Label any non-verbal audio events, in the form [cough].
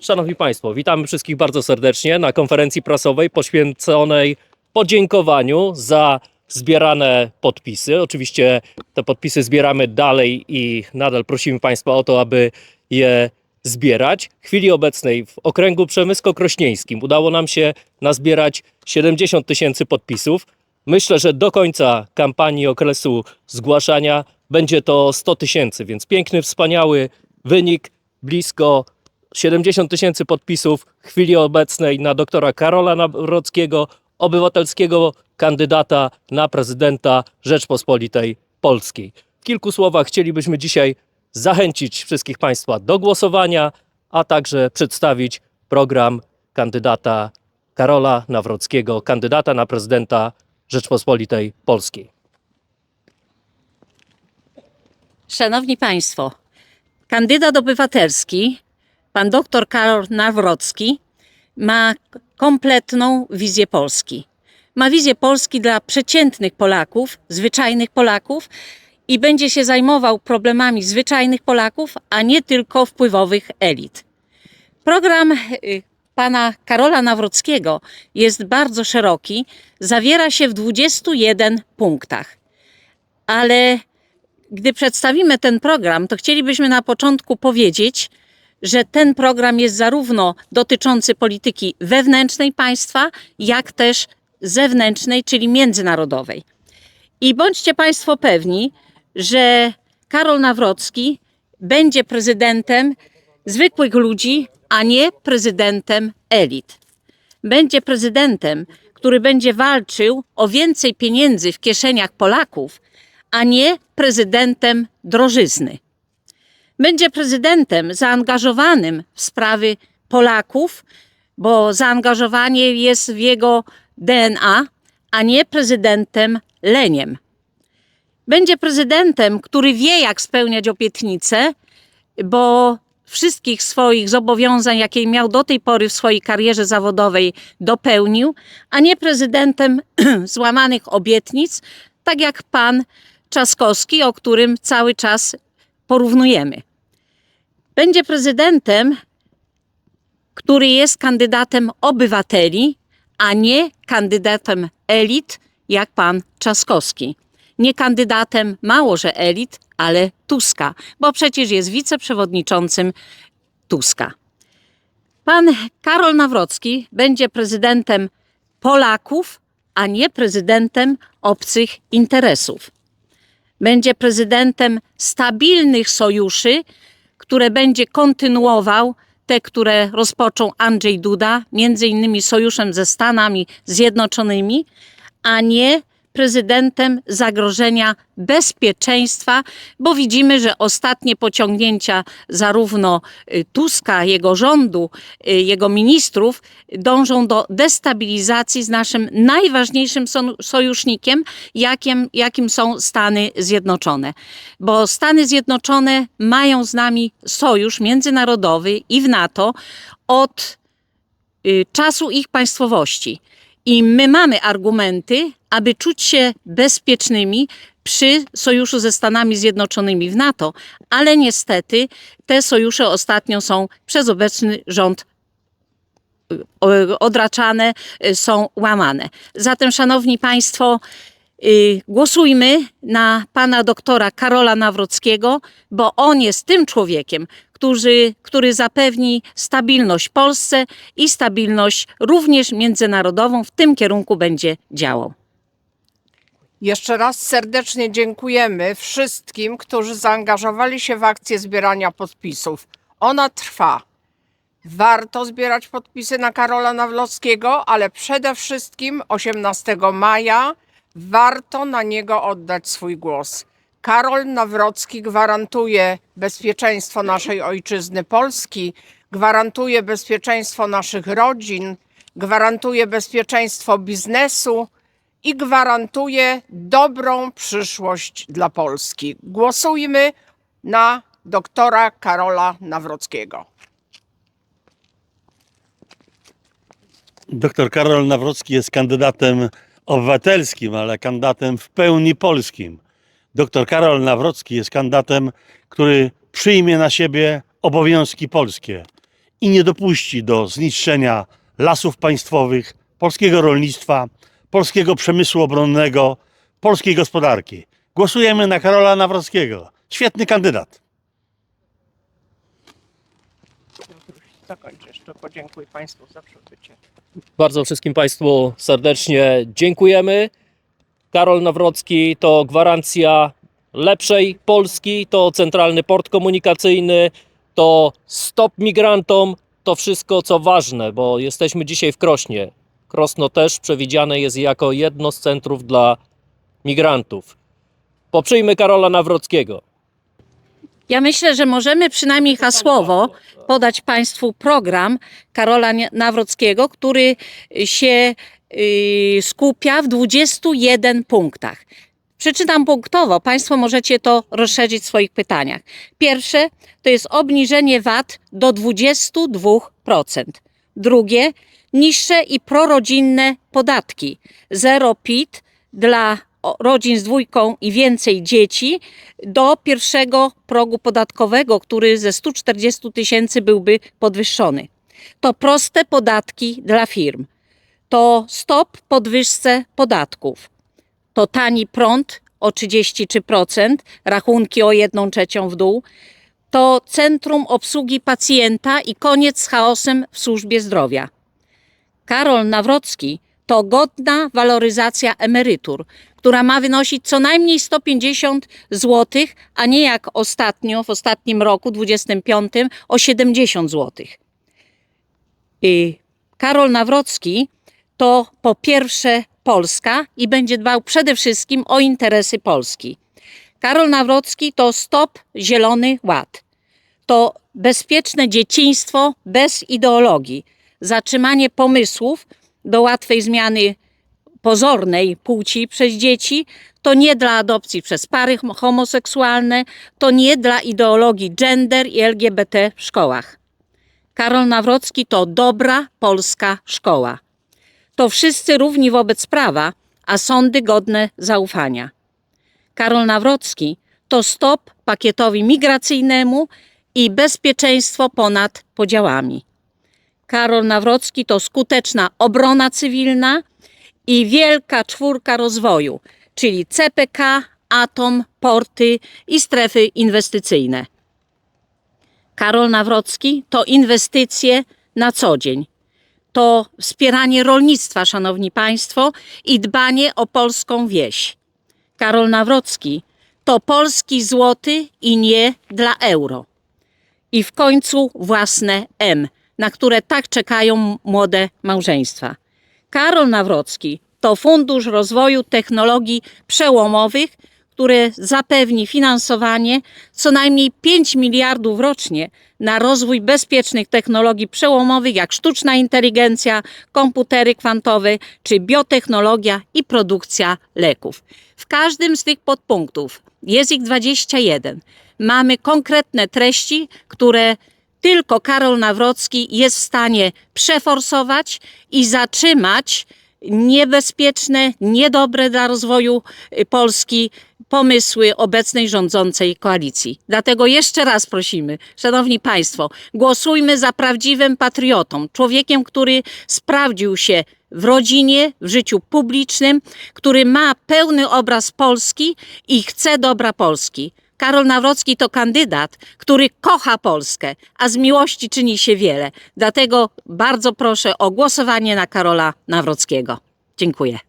Szanowni Państwo, witamy wszystkich bardzo serdecznie na konferencji prasowej poświęconej podziękowaniu za zbierane podpisy. Oczywiście te podpisy zbieramy dalej i nadal prosimy Państwa o to, aby je zbierać. W chwili obecnej w okręgu przemysko-krośnieńskim udało nam się nazbierać 70 tysięcy podpisów. Myślę, że do końca kampanii okresu zgłaszania będzie to 100 tysięcy, więc piękny, wspaniały wynik, blisko 70 tysięcy podpisów w chwili obecnej na doktora Karola Nawrockiego, obywatelskiego kandydata na prezydenta Rzeczpospolitej Polskiej. W kilku słowach chcielibyśmy dzisiaj zachęcić wszystkich Państwa do głosowania, a także przedstawić program kandydata Karola Nawrockiego, kandydata na prezydenta Rzeczpospolitej Polskiej. Szanowni Państwo, kandydat obywatelski, pan dr Karol Nawrocki, ma kompletną wizję Polski. Ma wizję Polski dla przeciętnych Polaków, zwyczajnych Polaków i będzie się zajmował problemami zwyczajnych Polaków, a nie tylko wpływowych elit. Program y, pana Karola Nawrockiego jest bardzo szeroki, zawiera się w 21 punktach. Ale gdy przedstawimy ten program, to chcielibyśmy na początku powiedzieć, że ten program jest zarówno dotyczący polityki wewnętrznej państwa, jak też zewnętrznej, czyli międzynarodowej. I bądźcie Państwo pewni, że Karol Nawrocki będzie prezydentem zwykłych ludzi, a nie prezydentem elit. Będzie prezydentem, który będzie walczył o więcej pieniędzy w kieszeniach Polaków, a nie prezydentem drożyzny. Będzie prezydentem zaangażowanym w sprawy Polaków, bo zaangażowanie jest w jego DNA, a nie prezydentem leniem. Będzie prezydentem, który wie, jak spełniać obietnice, bo wszystkich swoich zobowiązań, jakie miał do tej pory w swojej karierze zawodowej, dopełnił, a nie prezydentem [clears throat] złamanych obietnic, tak jak pan Trzaskowski, o którym cały czas porównujemy. Będzie prezydentem, który jest kandydatem obywateli, a nie kandydatem elit, jak pan Trzaskowski. Nie kandydatem mało że elit, ale Tuska, bo przecież jest wiceprzewodniczącym Tuska. Pan Karol Nawrocki będzie prezydentem Polaków, a nie prezydentem obcych interesów. Będzie prezydentem stabilnych sojuszy, które będzie kontynuował te, które rozpoczął Andrzej Duda, między innymi sojuszem ze Stanami Zjednoczonymi, a nie prezydentem zagrożenia bezpieczeństwa, bo widzimy, że ostatnie pociągnięcia zarówno y, Tuska, jego rządu, y, jego ministrów dążą do destabilizacji z naszym najważniejszym sojusznikiem, jakim, jakim są Stany Zjednoczone. Bo Stany Zjednoczone mają z nami sojusz międzynarodowy i w NATO od y, czasu ich państwowości. I my mamy argumenty, aby czuć się bezpiecznymi przy sojuszu ze Stanami Zjednoczonymi w NATO, ale niestety te sojusze ostatnio są przez obecny rząd y, o- odraczane, y, są łamane. Zatem, Szanowni Państwo, głosujmy na pana doktora Karola Nawrockiego, bo on jest tym człowiekiem, który, który zapewni stabilność Polsce i stabilność również międzynarodową. W tym kierunku będzie działał. Jeszcze raz serdecznie dziękujemy wszystkim, którzy zaangażowali się w akcję zbierania podpisów. Ona trwa. Warto zbierać podpisy na Karola Nawrockiego, ale przede wszystkim 18 maja warto na niego oddać swój głos. Karol Nawrocki gwarantuje bezpieczeństwo naszej ojczyzny Polski, gwarantuje bezpieczeństwo naszych rodzin, gwarantuje bezpieczeństwo biznesu i gwarantuje dobrą przyszłość dla Polski. Głosujmy na doktora Karola Nawrockiego. Doktor Karol Nawrocki jest kandydatem obywatelskim, ale kandydatem w pełni polskim. Doktor Karol Nawrocki jest kandydatem, który przyjmie na siebie obowiązki polskie i nie dopuści do zniszczenia lasów państwowych, polskiego rolnictwa, polskiego przemysłu obronnego, polskiej gospodarki. Głosujemy na Karola Nawrockiego. Świetny kandydat. Zakończę jeszcze, podziękuję Państwu za przybycie. Bardzo wszystkim Państwu serdecznie dziękujemy. Karol Nawrocki to gwarancja lepszej Polski, to centralny port komunikacyjny, to stop migrantom, to wszystko co ważne, bo jesteśmy dzisiaj w Krośnie. Krosno też przewidziane jest jako jedno z centrów dla migrantów. Poprzyjmy Karola Nawrockiego. Ja myślę, że możemy przynajmniej hasłowo podać Państwu program Karola Nawrockiego, który się y, skupia w 21 punktach. Przeczytam punktowo, Państwo możecie to rozszerzyć w swoich pytaniach. Pierwsze to jest obniżenie VAT do 22%. Drugie, niższe i prorodzinne podatki. Zero PIT dla rodzin z dwójką i więcej dzieci do pierwszego progu podatkowego, który ze 140 tysięcy byłby podwyższony. To proste podatki dla firm. To stop podwyżce podatków. To tani prąd o 33%, rachunki o 1 trzecią w dół. To centrum obsługi pacjenta i koniec z chaosem w służbie zdrowia. Karol Nawrocki to godna waloryzacja emerytur, która ma wynosić co najmniej 150 zł, a nie jak ostatnio, w ostatnim roku, 25, o 70 zł. I Karol Nawrocki to po pierwsze Polska i będzie dbał przede wszystkim o interesy Polski. Karol Nawrocki to stop Zielony Ład. To bezpieczne dzieciństwo bez ideologii, zatrzymanie pomysłów do łatwej zmiany pozornej płci przez dzieci, to nie dla adopcji przez pary hom- homoseksualne, to nie dla ideologii gender i LGBT w szkołach. Karol Nawrocki to dobra polska szkoła. To wszyscy równi wobec prawa, a sądy godne zaufania. Karol Nawrocki to stop pakietowi migracyjnemu i bezpieczeństwo ponad podziałami. Karol Nawrocki to skuteczna obrona cywilna i wielka czwórka rozwoju, czyli CPK, Atom, porty i strefy inwestycyjne. Karol Nawrocki to inwestycje na co dzień. To wspieranie rolnictwa, szanowni państwo, i dbanie o polską wieś. Karol Nawrocki to polski złoty i nie dla euro. I w końcu własne M, na które tak czekają młode małżeństwa. Karol Nawrocki to Fundusz Rozwoju Technologii Przełomowych, które zapewni finansowanie co najmniej 5 miliardów rocznie na rozwój bezpiecznych technologii przełomowych, jak sztuczna inteligencja, komputery kwantowe czy biotechnologia i produkcja leków. W każdym z tych podpunktów jest ich 21. Mamy konkretne treści, które tylko Karol Nawrocki jest w stanie przeforsować i zatrzymać niebezpieczne, niedobre dla rozwoju y, Polski pomysły obecnej rządzącej koalicji. Dlatego jeszcze raz prosimy, Szanowni Państwo, głosujmy za prawdziwym patriotą, człowiekiem, który sprawdził się w rodzinie, w życiu publicznym, który ma pełny obraz Polski i chce dobra Polski. Karol Nawrocki to kandydat, który kocha Polskę, a z miłości czyni się wiele. Dlatego bardzo proszę o głosowanie na Karola Nawrockiego. Dziękuję.